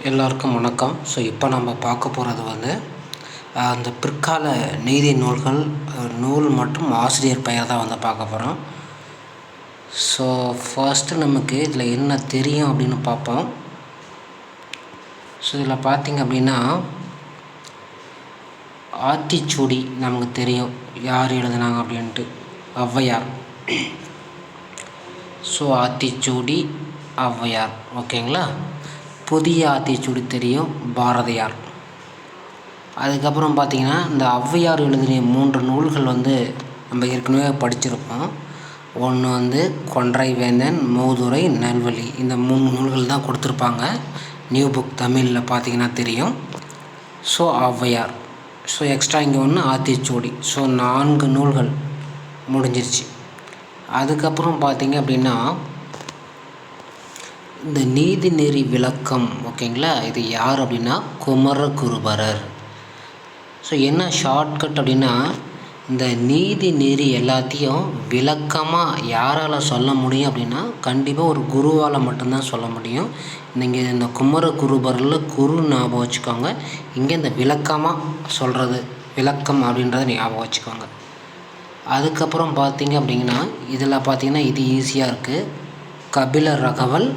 எல்லோருக்கும் வணக்கம். ஸோ இப்போ நம்ம பார்க்க போகிறது வந்து அந்த பிற்கால நீதி நூல்கள் நூல் மற்றும் ஆசிரியர் பெயர் தான் வந்து பார்க்க போகிறோம் ஸோ ஃபர்ஸ்ட்டு நமக்கு இதில் என்ன தெரியும் அப்படின்னு பார்ப்போம். ஸோ இதில் பார்த்திங்க அப்படின்னா ஆத்திச்சூடி நமக்கு தெரியும். யார் எழுதுனாங்க அப்படின்ட்டு? ஔவையார். ஸோ ஆத்திச்சூடி ஔவையார். ஓகேங்களா புதிய ஆத்திச்சூடி தெரியும் பாரதியார். அதுக்கப்புறம் பார்த்திங்கன்னா இந்த ஔவையார் எழுதிய மூன்று நூல்கள் வந்து நம்ம ஏற்கனவே படிச்சிருப்போம். ஒன்று வந்து கொன்றை வேந்தன் மூதுரை நல்வழி. இந்த மூணு நூல்கள் தான் கொடுத்துருப்பாங்க. நியூ புக் தமிழில் பார்த்திங்கன்னா தெரியும். ஸோ ஔவையார். ஸோ எக்ஸ்ட்ரா இங்கே ஒன்று ஆத்திச்சூடி ஸோ நான்கு நூல்கள் முடிஞ்சிருச்சு. அதுக்கப்புறம் பார்த்திங்க அப்படின்னா இந்த நீதிநெறி விளக்கம் ஓகேங்களா? இது யார் அப்படின்னா குமரகுருபரர். ஸோ என்ன ஷார்ட்கட் அப்படின்னா இந்த நீதி நெறி எல்லாத்தையும் விளக்கமாக யாரால் சொல்ல முடியும் அப்படின்னா கண்டிப்பாக ஒரு குருவால் மட்டும்தான் சொல்ல முடியும். நீங்கள் இந்த குமர குருபரில் குரு ஞாபகம் வச்சுக்கோங்க. இங்கே இந்த விளக்கமாக சொல்கிறது விளக்கம் அப்படின்றத ஞாபகம் வச்சுக்கோங்க. அதுக்கப்புறம் பார்த்தீங்க அப்படிங்கன்னா இதில் பார்த்தீங்கன்னா இது ஈஸியாக இருக்குது கபில ரகவல்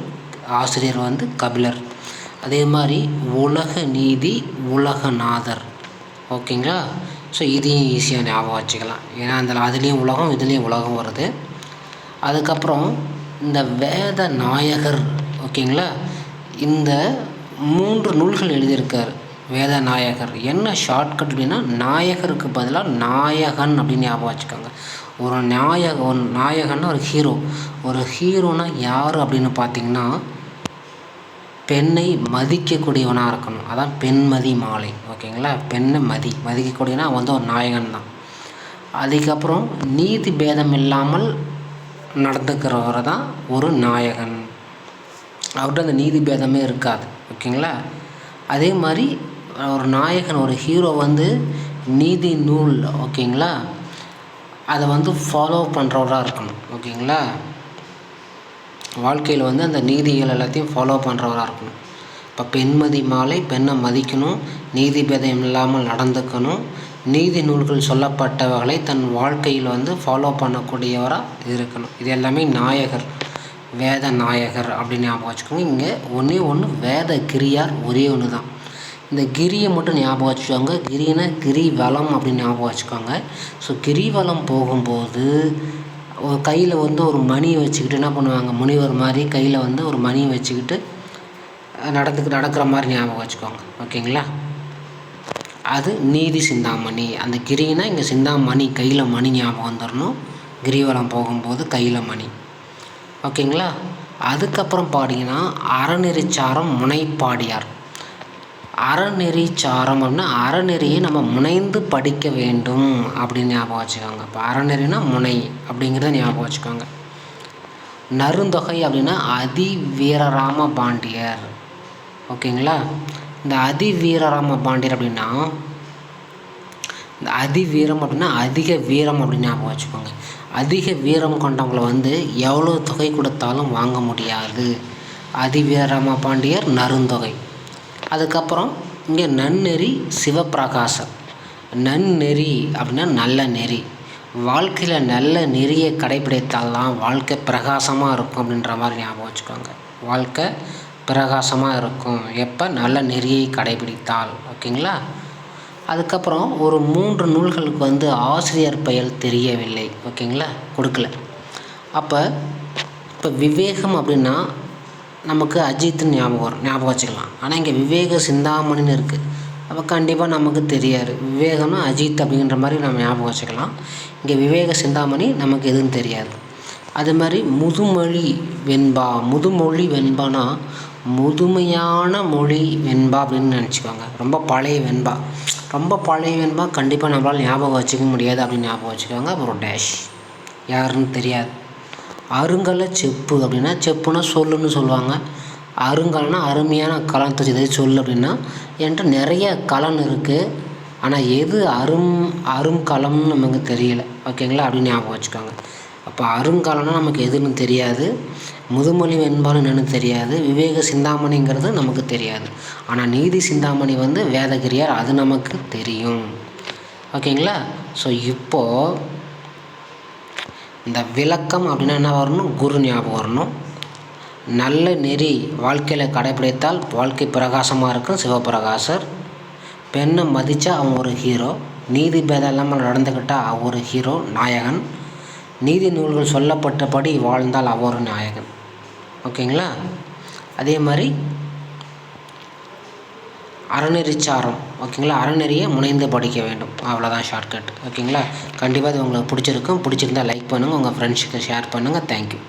ஆசிரியர் வந்து கபிலர். அதே மாதிரி உலக நீதி உலகநாதர் ஓகேங்களா? ஸோ இதையும் ஈஸியாக ஞாபகம் வச்சுக்கலாம். ஏன்னா அந்த அதுலேயும் உலகம் இதுலேயும் உலகம் வருது. அதுக்கப்புறம் இந்த வேத நாயகர் ஓகேங்களா? இந்த மூன்று நூல்கள் எழுதியிருக்கார். வேத நாயகர் என்ன ஷார்ட்கட் அப்படின்னா நாயகருக்கு பதிலாக நாயகன் அப்படின்னு ஞாபகம் வச்சுக்கோங்க. ஒரு நாயக ஒரு நாயகன்னா ஒரு ஹீரோ ஒரு ஹீரோனா யார் அப்படின்னு பார்த்தீங்கன்னா பெண்ணை மதிக்கக்கூடியவனாக இருக்கணும். அதான் பெண்மதி மாலை. ஓகேங்களா? பெண்ணை மதி மதிக்கக்கூடியனா வந்து ஒரு நாயகன் தான். அதுக்கப்புறம் நீதி பேதம் இல்லாமல் நடந்துக்கிறவரை தான் ஒரு நாயகன். அவர்கிட்ட அந்த நீதி பேதமே இருக்காது. ஓகேங்களா? அதே மாதிரி ஒரு நாயகன் ஒரு ஹீரோ வந்து நீதி நூல் ஓகேங்களா? அதை வந்து ஃபாலோ பண்ணுறவராக இருக்கணும் ஓகேங்களா? வாழ்க்கையில் வந்து அந்த நீதிகள் எல்லாத்தையும் ஃபாலோ பண்ணுறவராக இருக்கணும். இப்போ பெண்மதி மாலை பெண்ணை மதிக்கணும் நீதி பேதம் இல்லாமல் நடந்துக்கணும். நீதி நூல்கள் சொல்லப்பட்டவர்களை தன் வாழ்க்கையில் வந்து ஃபாலோ பண்ணக்கூடியவராக இருக்கணும். இது எல்லாமே நாயகர் வேத நாயகர் அப்படின்னு ஞாபகம் வச்சுக்கோங்க. இங்கே ஒன்றே ஒன்று வேத கிரியார் ஒரே ஒன்று தான் இந்த கிரியை மட்டும் ஞாபகம் வச்சுக்கோங்க. கிரினா கிரிவலம் அப்படின்னு ஞாபகம் வச்சுக்கோங்க. ஸோ கிரிவலம் போகும்போது ஒரு கையில் வந்து ஒரு மணியை வச்சுக்கிட்டு என்ன பண்ணுவாங்க? முனிவர் மாதிரி கையில் வந்து ஒரு மணியை வச்சுக்கிட்டு நடந்துக்கு நடக்கிற மாதிரி ஞாபகம் வச்சுக்கோங்க. ஓகேங்களா? அது நீதி சிந்தாமணி. அந்த கிரினா இங்கே சிந்தாமணி கையில் மணி ஞாபகம் வந்துடணும் கிரிவலம் போகும்போது கையில் மணி. ஓகேங்களா? அதுக்கப்புறம் பாடிங்கன்னா அறநெறிச்சாரம் முனைப்பாடியார். அறநெறி சாரம் அப்படின்னா அறநெறியை நம்ம முனைந்து படிக்க வேண்டும் அப்படின்னு ஞாபகம் வச்சுக்கோங்க. இப்போ அறநெறினா முனை அப்படிங்கிறத ஞாபகம் வச்சுக்கோங்க. நருந்தொகை அப்படின்னா அதி வீரராம பாண்டியர். ஓகேங்களா? இந்த அதி வீரராம பாண்டியர் அப்படின்னா இந்த அதி வீரம் அப்படின்னா அதிக வீரம் அப்படின்னு ஞாபகம் வச்சுக்கோங்க. அதிக வீரம் கொண்டவங்களை வந்து எவ்வளோ தொகை கொடுத்தாலும் வாங்க முடியாது. அதி வீரராம பாண்டியர் நருந்தொகை அதுக்கப்புறம் இங்கே நன்னெறி சிவப்பிரகாசம். நன்னெறி அப்படின்னா நல்ல நெறி. வாழ்க்கையில் நல்ல நெறியை கடைபிடித்தால் தான் வாழ்க்கை பிரகாசமாக இருக்கும் அப்படின்ற மாதிரி ஞாபகம் வச்சுக்கோங்க. வாழ்க்கை பிரகாசமாக இருக்கும். எப்போ? நல்ல நெறியை கடைபிடித்தால். ஓகேங்களா? அதுக்கப்புறம் ஒரு மூன்று நூல்களுக்கு வந்து ஆசிரியர் பெயர் தெரியவில்லை. ஓகேங்களா? கொடுக்கல. அப்போ இப்போ விவேகம் அப்படின்னா நமக்கு அஜித்துன்னு ஞாபகம் வரும் ஞாபகம் வச்சுக்கலாம். ஆனால் இங்கே விவேக சிந்தாமணின்னு இருக்குது அப்போ கண்டிப்பாக நமக்கு தெரியாது. விவேகம்னா அஜித் அப்படிங்கிற மாதிரி நம்ம ஞாபகம் வச்சுக்கலாம். இங்கே விவேக சிந்தாமணி நமக்கு எதுவும் தெரியாது. அது மாதிரி முதுமொழி வெண்பா முதுமொழி வெண்பானா முதுமையான மொழி வெண்பா அப்படின்னு நினச்சிக்கோங்க. ரொம்ப பழைய வெண்பா. ரொம்ப பழைய வெண்பா கண்டிப்பாக நம்மளால் ஞாபகம் வச்சுக்க முடியாது அப்படின்னு ஞாபகம் வச்சுக்கோங்க. அப்புறம் டேஷ் யாருன்னு தெரியாது. அருங்கல செப்பு அப்படின்னா செப்புனா சொல்லுன்னு சொல்லுவாங்க. அருங்கல்னா அருமையான கலன் தச்சதை சொல் அப்படின்னா என்கிட்ட நிறைய கலன் இருக்குது ஆனால் எது அரும் அருங்கலம்னு நமக்கு தெரியல. ஓகேங்களா? அப்படின்னு ஞாபகம் வச்சுக்கோங்க. அப்போ அருங்கலம்னா நமக்கு எதுன்னு தெரியாது. முதுமொழி வெண்பாலும் என்னென்னு தெரியாது. விவேக சிந்தாமணிங்கிறது நமக்கு தெரியாது. ஆனால் நீதி சிந்தாமணி வந்து வேதகிரியார் அது நமக்கு தெரியும். ஓகேங்களா? ஸோ இப்போது இந்த விளக்கம் அப்படின்னா என்ன வரணும்? குரு ஞாபகம் வரணும். நல்ல நெறி வாழ்க்கையில் கடைப்பிடித்தால் வாழ்க்கை பிரகாசமாக இருக்கும் சிவபிரகாசர். பெண்ணை மதித்தா அவன் ஒரு ஹீரோ நீதி பேதம் இல்லாமல் நடந்துக்கிட்டால் அவ ஒரு ஹீரோ நாயகன். நீதி நூல்கள் சொல்லப்பட்டபடி வாழ்ந்தால் அவர் நாயகன். ஓகேங்களா? அதே மாதிரி அறநெறிச்சாரம் ஓகேங்களா அறநெறியை முனைந்து படிக்க வேண்டும். அவ்வளோதான் ஷார்ட்கட் ஓகேங்களா கண்டிப்பாக இது உங்களுக்கு பிடிச்சிருக்கும். பிடிச்சிருந்தா லைக் பண்ணுங்கள் உங்கள் ஃப்ரெண்ட்ஸுக்கு ஷேர் பண்ணுங்கள் தேங்க்யூ